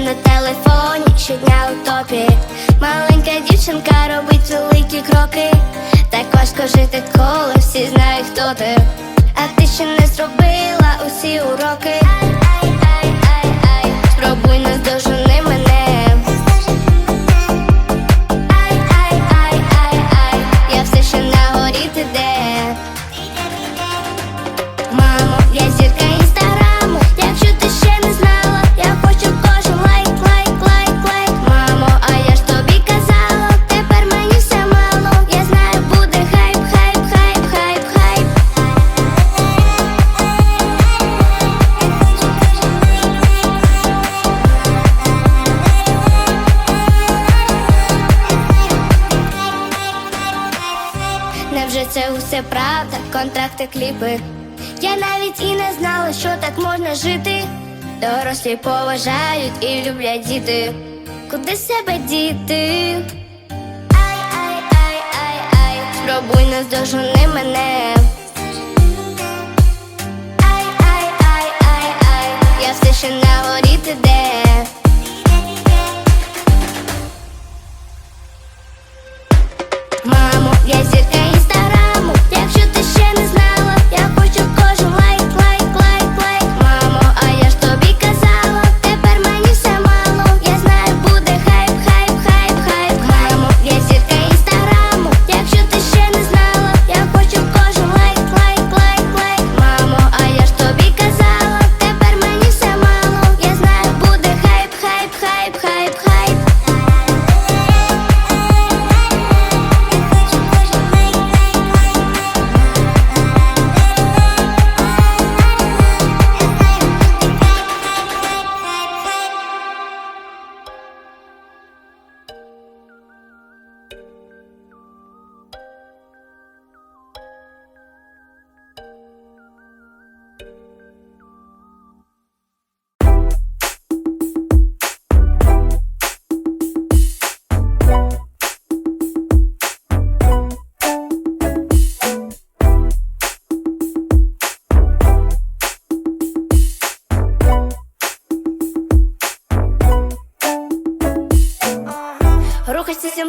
на телефоні, щодня у топі Маленька дівчинка робить великі кроки. Так важко жити, коли всі знають, хто ти. А ти ще не зробила усі уроки. контракти, кліпи. Я навіть і не знала, що так можна жити. Дорослі поважають і люблять діти. Куди себе діти? Ай, ай, ай, ай, ай, спробуй не дожени мене. Ай, ай, ай, ай, ай, я все ще на горі де.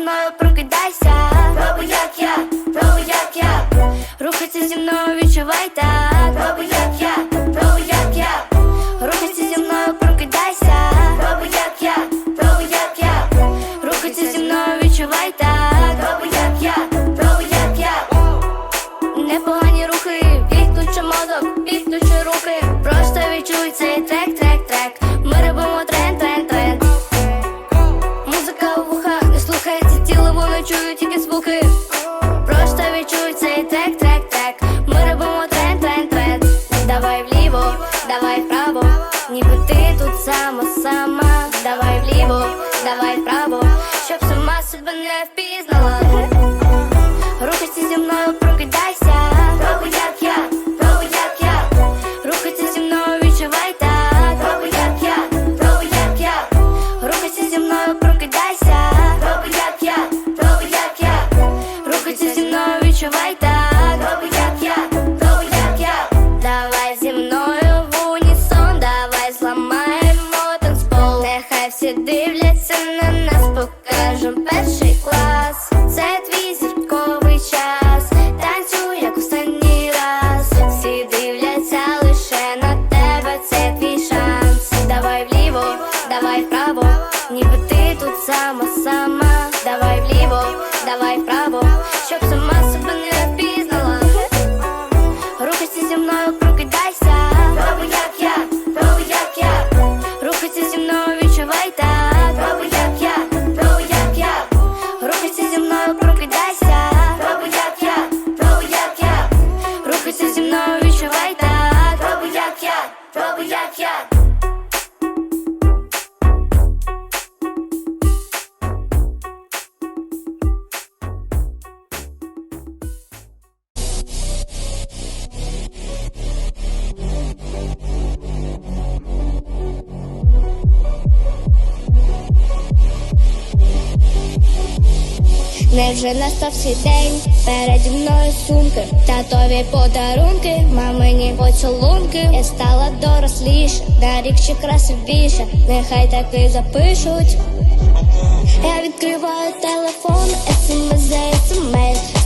мало прокидайся, пробуй як я, пробуй як я, рухайся зі мною, відчувай так. Пробуй як я, пробуй як я, рухайся зі мною, прокидайся, роби як я, роби як я, рухайся зі мною, відчувай так. Пробуй як я, роби як я, непогані рухи, відключи мозок, відключи руки, просто відчуй цей трек Рухайся зі мною дивляться на нас, покажем перший клас. Це твій зірка. Невже настав свій день, переді мною сумки, татові подарунки, мамині поцілунки, я стала доросліша, на рік ще красив нехай так і запишуть. Я відкриваю телефон, смс смс.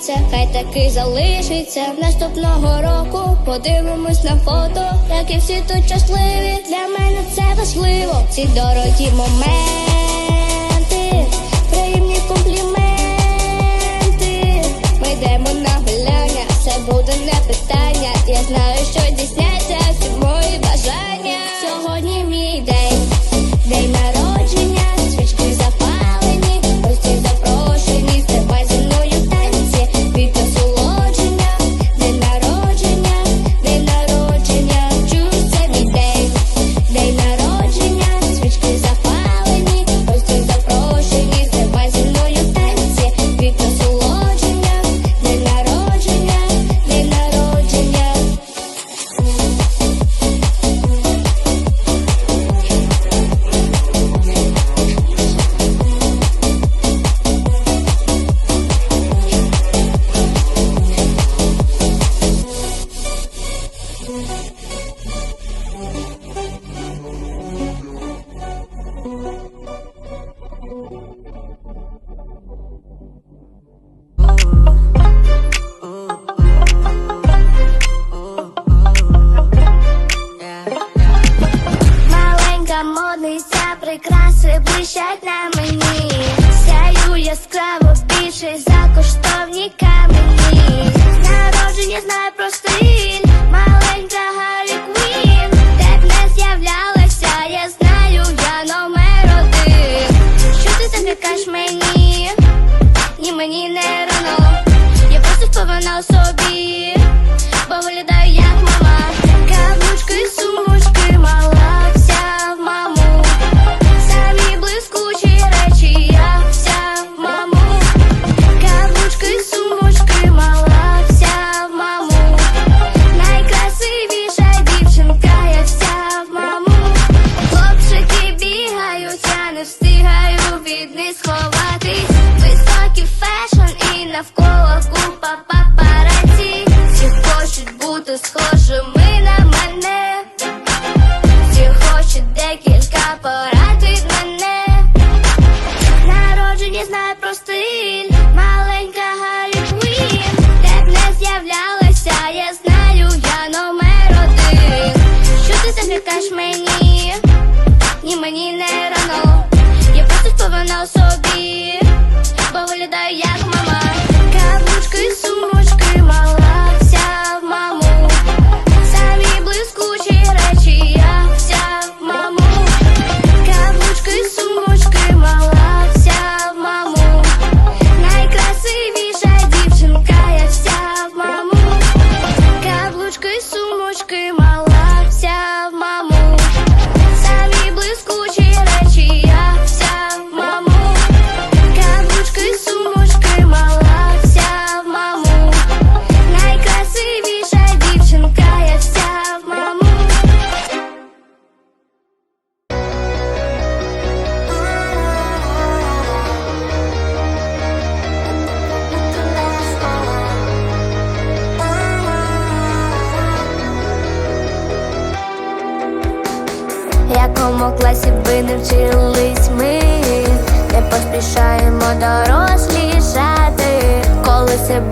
лишиться, хай таки залишиться. Наступного року подивимось на фото, як і всі тут щасливі. Для мене це важливо. Ці дорогі моменти.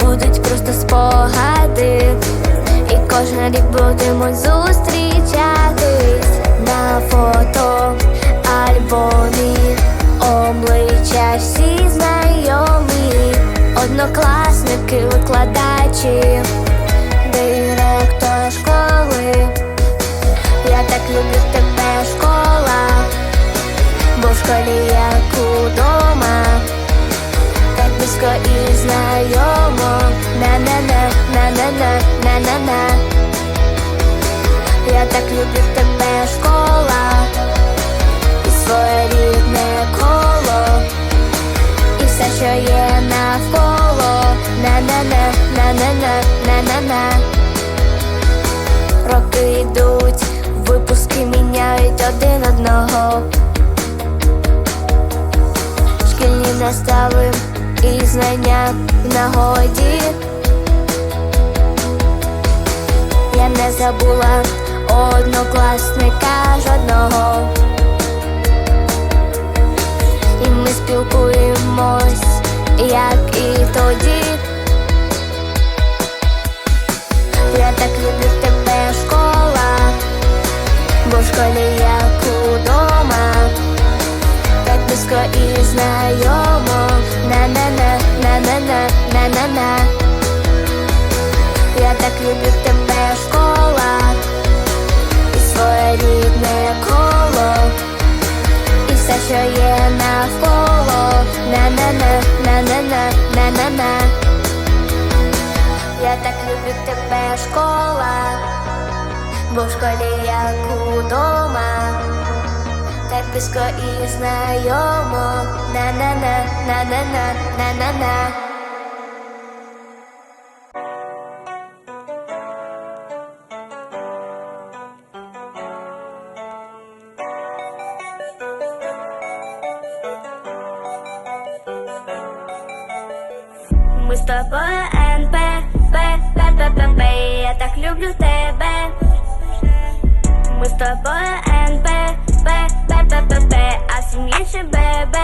будуть просто спогади, і кожен рік будемо зустрічатись на фото альбомі обличчя всі знайомі, однокласники, викладачі, директор школи. Я так люблю тебе школа, бо в школі я кудо близько і знайомо. На-на-на, на-на-на, на-на-на. Я так люблю тебе, школа, і своє рідне коло, і все, що є навколо. На-на-на, на-на-на, на-на-на. Роки йдуть, випуски міняють один одного. Шкільні настави і знання в нагоді. Я не забула однокласника жодного. І ми спілкуємось, як і тоді. Я так люблю тебе, школа, бо в школі як удома, так близько і знайомо. На-на-на, на-на-на, на-на-на. Я так люблю тебе, школа, і своє рідне коло, і все, що є навколо. На-на-на, на-на-на, на-на-на. Я так люблю тебе, школа, бо в школі як удома, так близько і знайомо. На-на-на, на-на-на, на-на-на. Ми з тобою я так люблю тебе. Ми з тобою НП, П, П, а іншим ББ.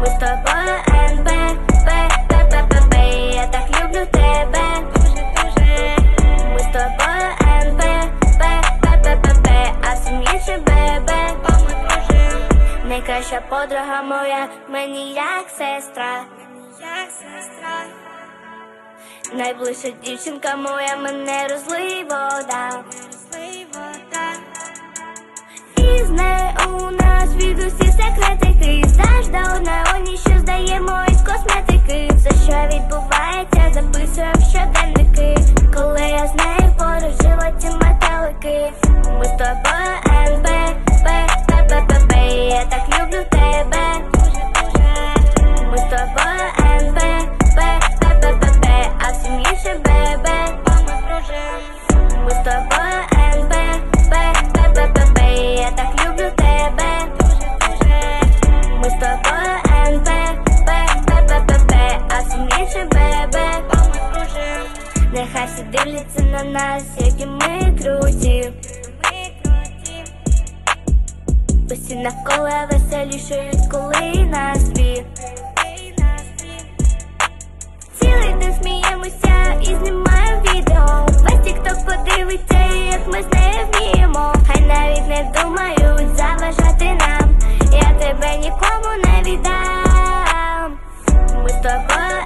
Ми з тобою П, П, П, я так люблю тебе. Ми з тобою П, П, П, а іншим ББ. Найкраща подруга моя, мені як сестра. Як сестра. Найближча дівчинка моя, мене розлий вода. Нею у нас від усі секретики. Завжди одна одній, що здаємо із косметики. Все, що відбувається, записуємо в щоденники. Коли я з нею поруч жила ці метелики. Ми з тобою П, П, П, П, я так люблю тебе. Ми з тобою П, П, П, а всім іншим ББ. Ми з тобою дивляться на нас, які ми круті. Усі навколо веселішають, коли нас дві Цілий день сміємося і знімаємо відео. Весь тік-ток подивиться, як ми з нею вміємо. Хай навіть не думають заважати нам. Я тебе нікому не віддам. Ми з тобою